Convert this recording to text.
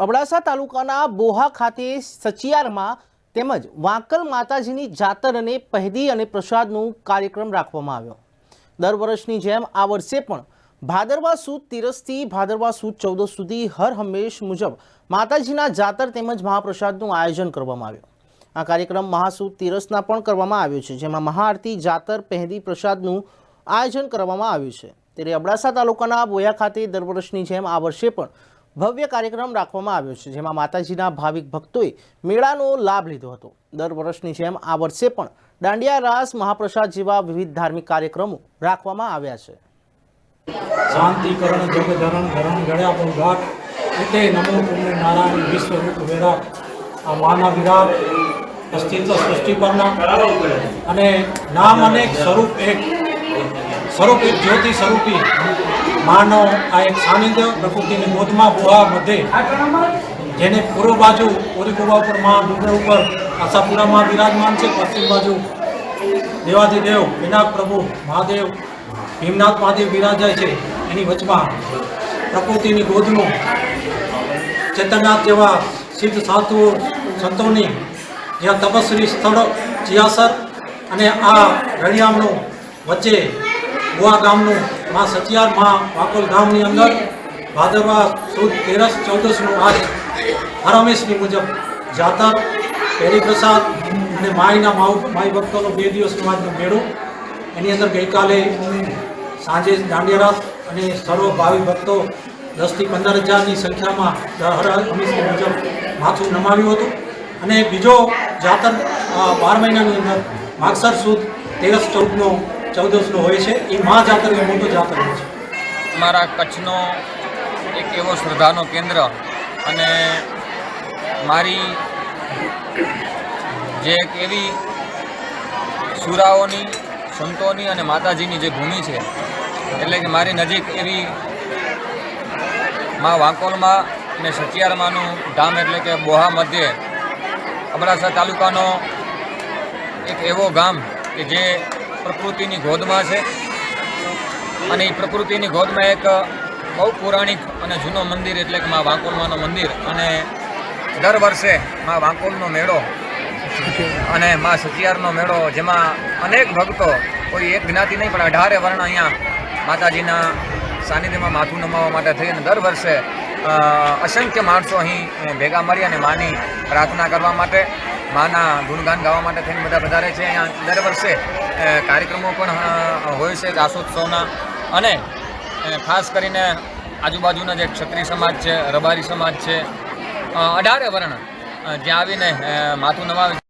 અબડાસા તાલુકાના બોહા ખાતે સચિયારમાં તેમજ વાંકલ માતાજીની જાતર અને પહેદી અને પ્રસાદનું કાર્યક્રમ રાખવામાં આવ્યો. દર વર્ષની જેમ આ વર્ષે પણ ભાદરવા સુદ તીરસથી ભાદરવા સુદ ચૌદસ સુધી હર હંમેશ મુજબ માતાજીના જાતર તેમજ મહાપ્રસાદનું આયોજન કરવામાં આવ્યું. આ કાર્યક્રમ મહાસુદ તીરસના પણ કરવામાં આવ્યો છે, જેમાં મહાઆરતી, જાતર, પહેદી, પ્રસાદનું આયોજન કરવામાં આવ્યું છે. ત્યારે અબડાસા તાલુકાના બોયા ખાતે દર વર્ષની જેમ આ વર્ષે પણ ભવ્ય કાર્યક્રમ રાખવામાં આવ્યો છે, જેમાં માતાજીના ભાવિક ભક્તોએ મેળાનો લાભ લીધો હતો. દર વર્ષની જેમ આ વર્ષે પણ દાંડિયા રાસ મહાપ્રસાદ જેવા વિવિધ ધાર્મિક કાર્યક્રમો રાખવામાં આવ્યા છે. શાંતિકરણ જગધરણ ધરણ ગળ્યા પણ ઘાટ એટલે અને નામ અનેક સ્વરૂપ એક સ્વરૂપ એક જ્યોતિ સ્વરૂપી. માનો આ એક સાનિધ્ય પ્રકૃતિની ગોદમાં ગુહા મધ્યે, જેને પૂર્વ બાજુ પૂરી ગુહા ઉપર મા ડુંગર ઉપર આશાપુરામાં બિરાજમાન છે, પશ્ચિમ બાજુ દેવાધિદેવ વિનાયક પ્રભુ, મહાદેવ, ભીમનાથ મહાદેવ બિરાજાય છે એની વચમાં પ્રકૃતિની ગોદનું ચેતનનાથ જેવા સિદ્ધ સાધુઓ સંતોની જ્યાં તપસ્વી સ્થળ ચિયાસર અને આ રણિયામનું વચ્ચે ગોવા ગામનું માં સચિયારમાં વાકોલ ગામની અંદર ભાદરવા સુદ તેરસ ચૌદસનું આજ હરમેશની મુજબ જાતર પેરી પ્રસાદ અને માઈના માઉ માઈ ભક્તોનો બે દિવસનો આજનો મેળો. એની અંદર ગઈકાલે સાંજે દાંડિયા રાસ અને સર્વ ભાવિ ભક્તો દસથી પંદર હજારની સંખ્યામાં હર હંમેશની મુજબ માથું નમાવ્યું હતું. અને બીજો જાતર બાર મહિનાની અંદર માગસર સુદ તેરસ ચૌદનો ચૌદસનો હોય છે, એ મહા જાતર એ મોટો જાતર હોય છે? અમારા કચ્છનો એક એવો શ્રદ્ધાનો કેન્દ્ર અને મારી જે એક એવી સુરાઓની, સંતોની અને માતાજીની જે ભૂમિ છે, એટલે કે મારી નજીક એવી માં વાંકોલમાં અને સચિયારમાંનું ધામ એટલે કે બોહા મધ્યે અબડાસા તાલુકાનો એક એવો ગામ કે જે પ્રકૃતિની ગોદમાં છે. અને એ પ્રકૃતિની ગોદમાં એક બહુ પૌરાણિક અને જૂનો મંદિર એટલે કે મા વાંકોલમાનું મંદિર. અને દર વર્ષે મા વાંકોલનો મેળો અને મા સચિયારનો મેળો, જેમાં અનેક ભક્તો, કોઈ એક જ્ઞાતિ નહીં, પણ અઢારે વર્ણ અહીંયા માતાજીના સાનિધ્યમાં માથું નમાવવા માટે થઈ અને દર વર્ષે અસંખ્ય માણસો અહીં ભેગા મળી અને માની પ્રાર્થના કરવા માટે માના ગુણગાન ગાવા માટે થઈને બધા વધારે છે. અહીંયા દર વર્ષે કાર્યક્રમો પણ હોય છે રાસોત્સવના અને ખાસ કરીને આજુબાજુના જે ક્ષત્રિય સમાજ છે, રબારી સમાજ છે અઢારે વર્ણ જ્યાં આવીને માથું નમાવે છે